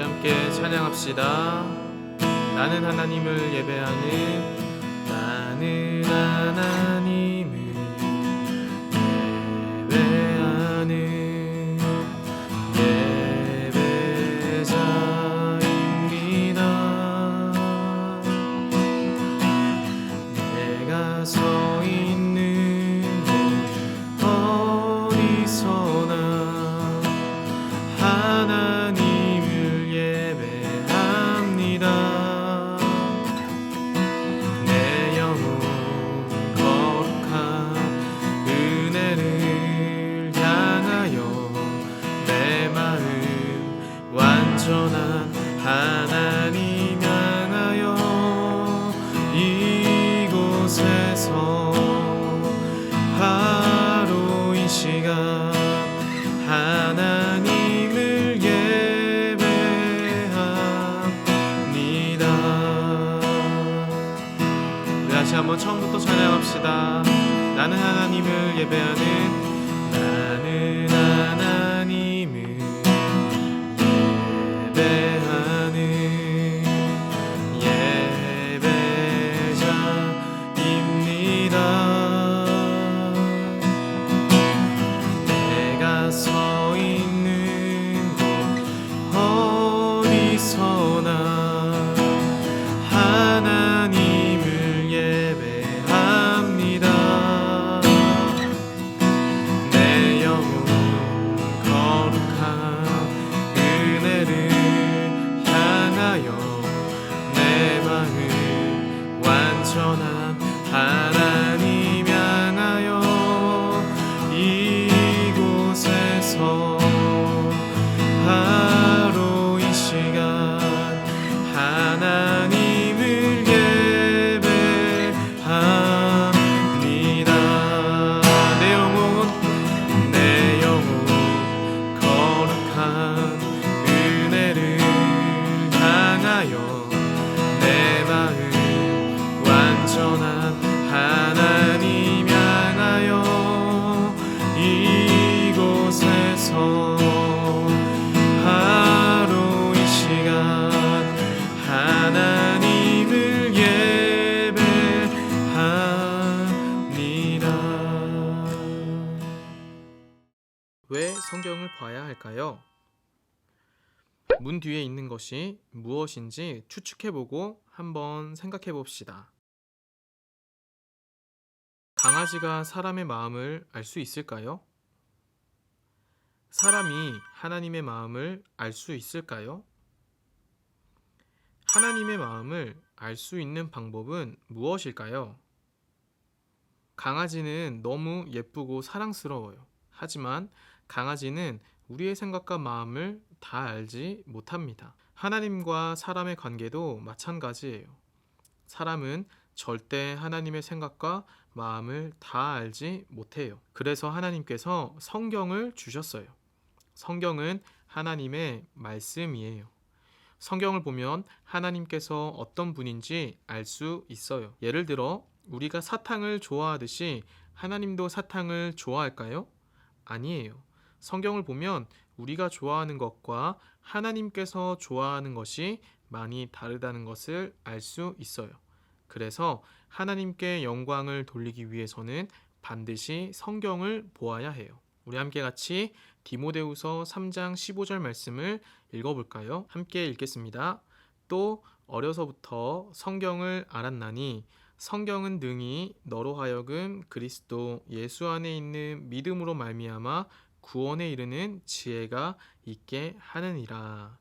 우리 함께 찬양합시다. 나는 하나님을 예배하는 나는 하나님 완전한 하나님 향하여 이곳에서 바로 이 시간 하나님을 예배합니다. 다시 한번 처음부터 찬양합시다. 나는 하나님을 예배하는 왜 성경을 봐야 할까요? 문 뒤에 있는 것이 무엇인지 추측해보고 한번 생각해봅시다. 강아지가 사람의 마음을 알 수 있을까요? 사람이 하나님의 마음을 알 수 있을까요? 하나님의 마음을 알 수 있는 방법은 무엇일까요? 강아지는 너무 예쁘고 사랑스러워요. 하지만 강아지는 우리의 생각과 마음을 다 알지 못합니다. 하나님과 사람의 관계도 마찬가지예요. 사람은 절대 하나님의 생각과 마음을 다 알지 못해요. 그래서 하나님께서 성경을 주셨어요. 성경은 하나님의 말씀이에요. 성경을 보면 하나님께서 어떤 분인지 알 수 있어요. 예를 들어, 우리가 사탕을 좋아하듯이 하나님도 사탕을 좋아할까요? 아니에요. 성경을 보면 우리가 좋아하는 것과 하나님께서 좋아하는 것이 많이 다르다는 것을 알 수 있어요. 그래서 하나님께 영광을 돌리기 위해서는 반드시 성경을 보아야 해요. 우리 함께 같이 디모데후서 3장 15절 말씀을 읽어볼까요? 함께 읽겠습니다. 또 어려서부터 성경을 알았나니 성경은 능히 너로 하여금 그리스도 예수 안에 있는 믿음으로 말미암아 구원에 이르는 지혜가 있게 하느니라.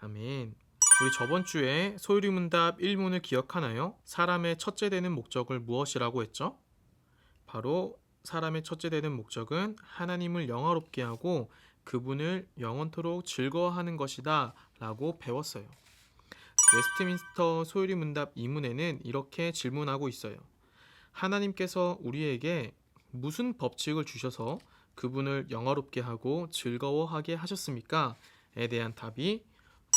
아멘. 우리 저번 주에 소유리 문답 1문을 기억하나요? 사람의 첫째 되는 목적을 무엇이라고 했죠? 바로 사람의 첫째 되는 목적은 하나님을 영화롭게 하고 그분을 영원토록 즐거워하는 것이다 라고 배웠어요. 웨스트민스터 소유리 문답 2문에는 이렇게 질문하고 있어요. 하나님께서 우리에게 무슨 법칙을 주셔서 그분을 영화롭게 하고 즐거워하게 하셨습니까? 에 대한 답이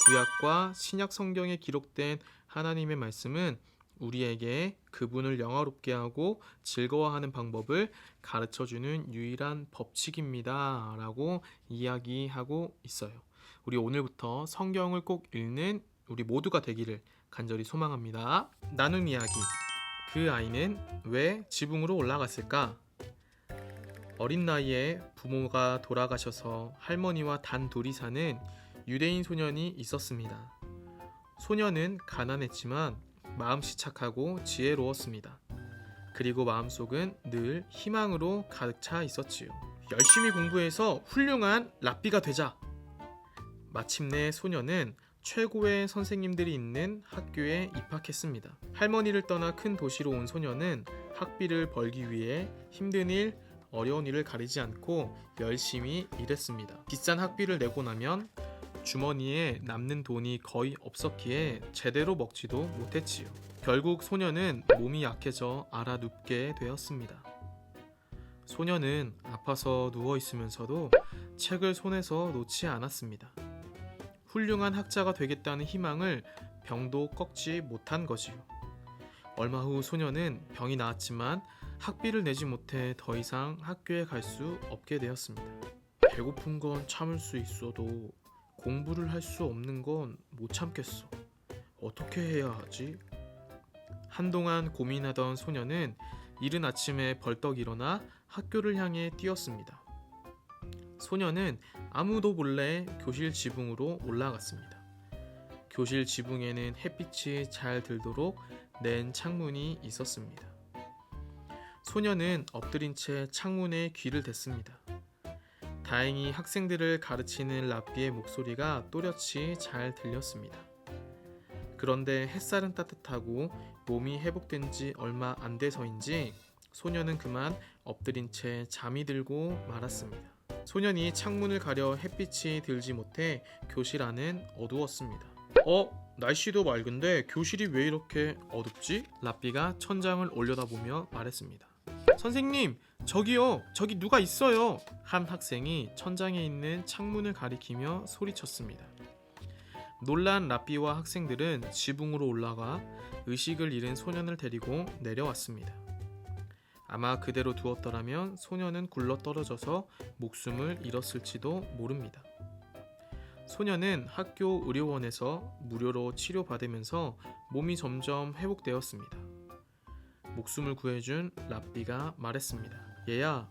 구약과 신약 성경에 기록된 하나님의 말씀은 우리에게 그분을 영화롭게 하고 즐거워하는 방법을 가르쳐 주는 유일한 법칙입니다. 라고 이야기하고 있어요. 우리 오늘부터 성경을 꼭 읽는 우리 모두가 되기를 간절히 소망합니다. 나눈 이야기. 그 아이는 왜 지붕으로 올라갔을까? 어린 나이에 부모가 돌아가셔서 할머니와 단 둘이 사는 유대인 소년이 있었습니다. 소년은 가난했지만 마음씨 착하고 지혜로웠습니다. 그리고 마음속은 늘 희망으로 가득 차 있었지요. 열심히 공부해서 훌륭한 랍비가 되자. 마침내 소년은 최고의 선생님들이 있는 학교에 입학했습니다. 할머니를 떠나 큰 도시로 온 소년은 학비를 벌기 위해 힘든 일, 어려운 일을 가리지 않고 열심히 일했습니다. 비싼 학비를 내고 나면 주머니에 남는 돈이 거의 없었기에 제대로 먹지도 못했지요. 결국 소년은 몸이 약해져 알아 눕게 되었습니다. 소년은 아파서 누워 있으면서도 책을 손에서 놓지 않았습니다. 훌륭한 학자가 되겠다는 희망을 병도 꺾지 못한 거지요. 얼마 후 소년은 병이 나았지만 학비를 내지 못해 더 이상 학교에 갈 수 없게 되었습니다. 배고픈 건 참을 수 있어도 공부를 할 수 없는 건 못 참겠어. 어떻게 해야 하지? 한동안 고민하던 소년은 이른 아침에 벌떡 일어나 학교를 향해 뛰었습니다. 소년은 아무도 몰래 교실 지붕으로 올라갔습니다. 교실 지붕에는 햇빛이 잘 들도록 낸 창문이 있었습니다. 소년은 엎드린 채 창문에 귀를 댔습니다. 다행히 학생들을 가르치는 랍비의 목소리가 또렷이 잘 들렸습니다. 그런데 햇살은 따뜻하고 몸이 회복된 지 얼마 안 돼서인지 소년은 그만 엎드린 채 잠이 들고 말았습니다. 소년이 창문을 가려 햇빛이 들지 못해 교실 안은 어두웠습니다. 어? 날씨도 맑은데 교실이 왜 이렇게 어둡지? 랍비가 천장을 올려다보며 말했습니다. 선생님, 저기요, 저기 누가 있어요. 한 학생이 천장에 있는 창문을 가리키며 소리쳤습니다. 놀란 랍비와 학생들은 지붕으로 올라가 의식을 잃은 소년을 데리고 내려왔습니다. 아마 그대로 두었더라면 소년은 굴러 떨어져서 목숨을 잃었을지도 모릅니다. 소년은 학교 의료원에서 무료로 치료받으면서 몸이 점점 회복되었습니다. 목숨을 구해준 랍비가 말했습니다. 얘야,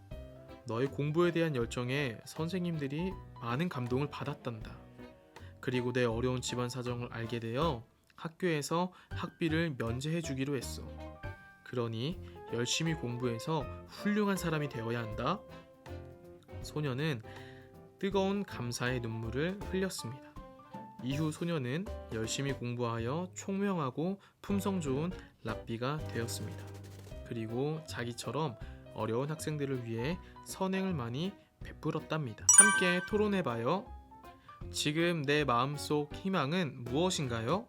너의 공부에 대한 열정에 선생님들이 많은 감동을 받았단다. 그리고 내 어려운 집안 사정을 알게 되어 학교에서 학비를 면제해 주기로 했어. 그러니 열심히 공부해서 훌륭한 사람이 되어야 한다. 소녀는 뜨거운 감사의 눈물을 흘렸습니다. 이후 소녀는 열심히 공부하여 총명하고 품성 좋은 랍비가 되었습니다. 그리고 자기처럼 어려운 학생들을 위해 선행을 많이 베풀었답니다. 함께 토론해봐요. 지금 내 마음속 희망은 무엇인가요?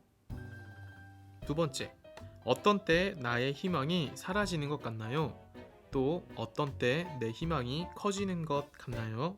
두 번째, 어떤 때 나의 희망이 사라지는 것 같나요? 또 어떤 때 내 희망이 커지는 것 같나요?